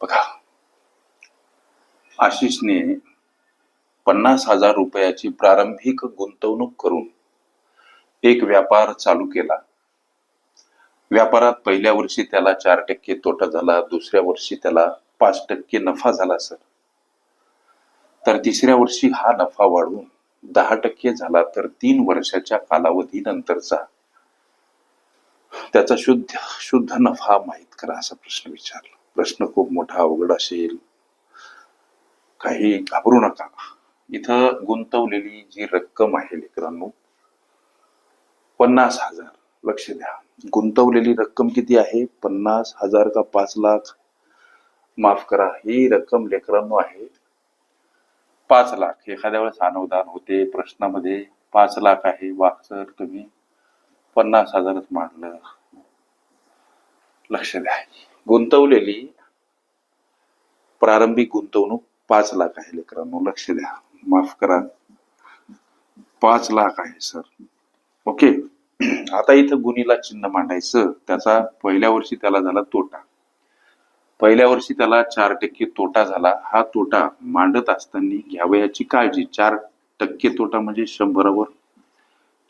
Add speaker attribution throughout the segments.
Speaker 1: बघा. आशिषने पन्नास हजार रुपयाची प्रारंभिक गुंतवणूक करून एक व्यापार चालू केला. व्यापारात पहिल्या वर्षी त्याला चार टक्के तोटा झाला दुसऱ्या वर्षी त्याला पाच टक्के नफा झाला सर. तर तिसऱ्या वर्षी हा नफा वाढून दहा टक्के झाला तर तीन वर्षाच्या कालावधीनंतरचा त्याचा शुद्ध शुद्ध नफा माहीत करा असा प्रश्न विचारला. प्रश्न खूप मोठा अवघड असेल. काही घाबरू नका. इथं गुंतवलेली जी रक्कम आहे लेकरांनो पन्नास हजार. लक्ष द्या. गुंतवलेली रक्कम किती आहे? पन्नास हजार का पाच लाख? माफ करा ही रक्कम लेकरांनो आहे पाच लाख. एखाद्या वेळेस अनुदान होते प्रश्नामध्ये पाच लाख आहे. वा सर तुम्ही पन्नास हजारच मांडलं. लक्ष द्या. गुंतवलेली प्रारंभिक गुंतवणूक पाच लाख आहे लेकरांनो. लक्ष द्या. माफ करा. पाच लाख आहे सर. ओके. आता इथं गुणीला चिन्ह मांडायचं. त्याचा पहिल्या वर्षी त्याला झाला तोटा. पहिल्या वर्षी त्याला चार टक्के तोटा झाला. हा तोटा मांडत असताना घ्यावयाची काळजी. चार टक्के तोटा म्हणजे शंभरावर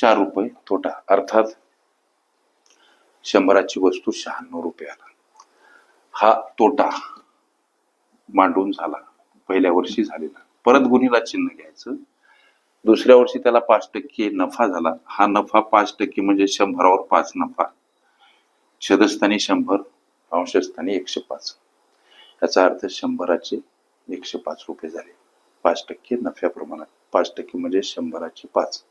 Speaker 1: चार रुपये तोटा. अर्थात शंभराची वस्तू शहाण्णव रुपयाला. हा तोटा मांडून झाला. पहिल्या वर्षी झालेला. परत गुन्हेला चिन्ह घ्यायचं. दुसऱ्या वर्षी त्याला पाच टक्के नफा झाला. हा नफा पाच टक्के म्हणजे शंभरावर पाच नफा. छदस्थानी शंभर अंशस्थानी एकशे पाच. याचा अर्थ शंभराचे एकशे पाच रुपये झाले. पाच टक्के नफ्याप्रमाणात पाच टक्के म्हणजे शंभराचे पाच.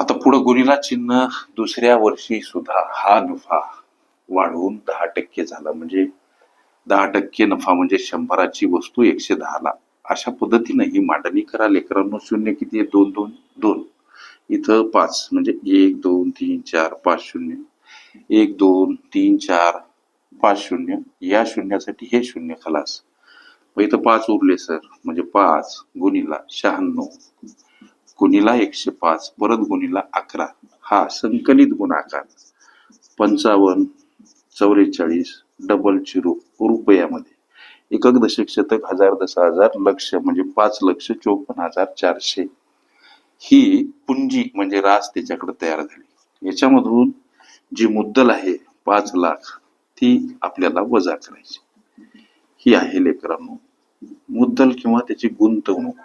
Speaker 1: आता पुढं गुन्हेला चिन्ह दुसऱ्या वर्षी सुद्धा हा नफा वाढवून दहा टक्के झाला. म्हणजे दहा टक्के नफा म्हणजे शंभराची वस्तू एकशे दहाला. अशा पद्धतीनं ही मांडणी करा लेकरांनो शून्य किती आहे? दोन दोन दोन. इथं पाच म्हणजे एक दोन तीन चार पाच शून्य. एक दोन तीन चार पाच शून्य. या शून्यासाठी हे शून्य खलास. मग इथं पाच उरले सर. म्हणजे पाच गुणीला शहाण्णव. गुणीला एकशे पाच परत गुणीला अकरा. हा संकलित गुणाकार. पंचावन्न चौवेचाळीस डबल झिरो रुपयामध्ये. एकक दशक शतक हजार दसा हजार लक्ष म्हणजे पाच लक्ष चोपन्न हजार चारशे. ही पुंजी म्हणजे रास त्याच्याकडे तयार झाली. याच्यामधून जी मुद्दल आहे पाच लाख ती आपल्याला वजा करायची. ही आहे लेकरांनो मुद्दल किंवा त्याची गुंतवणूक.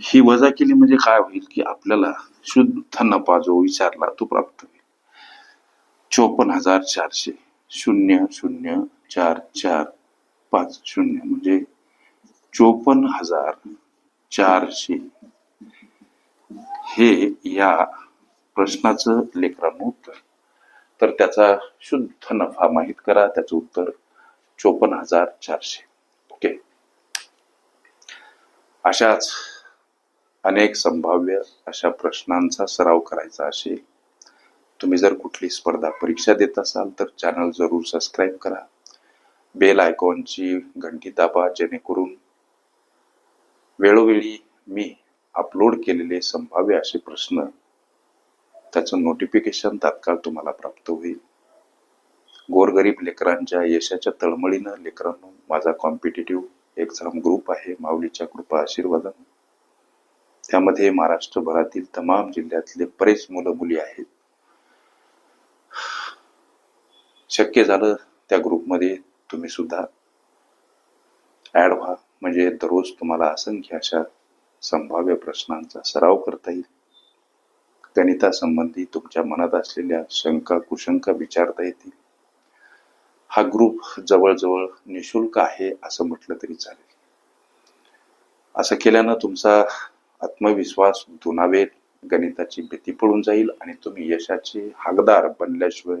Speaker 1: ही वजा केली म्हणजे काय होईल की आपल्याला शुद्ध नफा जो विचारला तो प्राप्त. होईल चोपन्न हजार चारशे. शून्य शून्य चार चार पाच शून्य. म्हणजे चोपन्न हजार चारशे. हे या प्रश्नाचं लेकरांनो उत्तर. तर त्याचा शुद्ध नफा माहीत करा. त्याचं उत्तर चोपन्न हजार चारशे. ओके? अशाच अनेक संभाव्य अशा प्रश्नांचा सराव करायचा असेल तुम्ही जर कुठली स्पर्धा परीक्षा देत असाल तर चॅनल जरूर सबस्क्राईब करा. बेल आयकॉनची घंटी दाबा जेणेकरून वेळोवेळी मी अपलोड केलेले संभाव्य असे प्रश्न त्याचं नोटिफिकेशन तात्काळ तुम्हाला प्राप्त होईल. गोरगरीब लेकरांच्या यशाच्या तळमळीनं लेकरांनो माझा कॉम्पिटेटिव्ह एक्झाम ग्रुप आहे माऊलीच्या कृपा आशीर्वादानं. त्यामध्ये महाराष्ट्रभरातील तमाम जिल्ह्यातले बरेच मुलं मुली आहेत. शक्य झालं त्या ग्रुपमध्ये तुम्ही सुद्धा ऍड व्हा. म्हणजे दररोज तुम्हाला असंख्य अशा संभाव्य प्रश्नांचा सराव करता येईल. गणितासंबंधी तुमच्या मनात असलेल्या शंका कुशंका विचारता येतील. हा ग्रुप जवळजवळ निशुल्क आहे असं म्हटलं तरी चालेल. असं केल्यानं तुमचा आत्मविश्वास दुनावेल गणिताची भीती पळून जाईल आणि तुम्ही यशाचे हकदार बनल्याशिवाय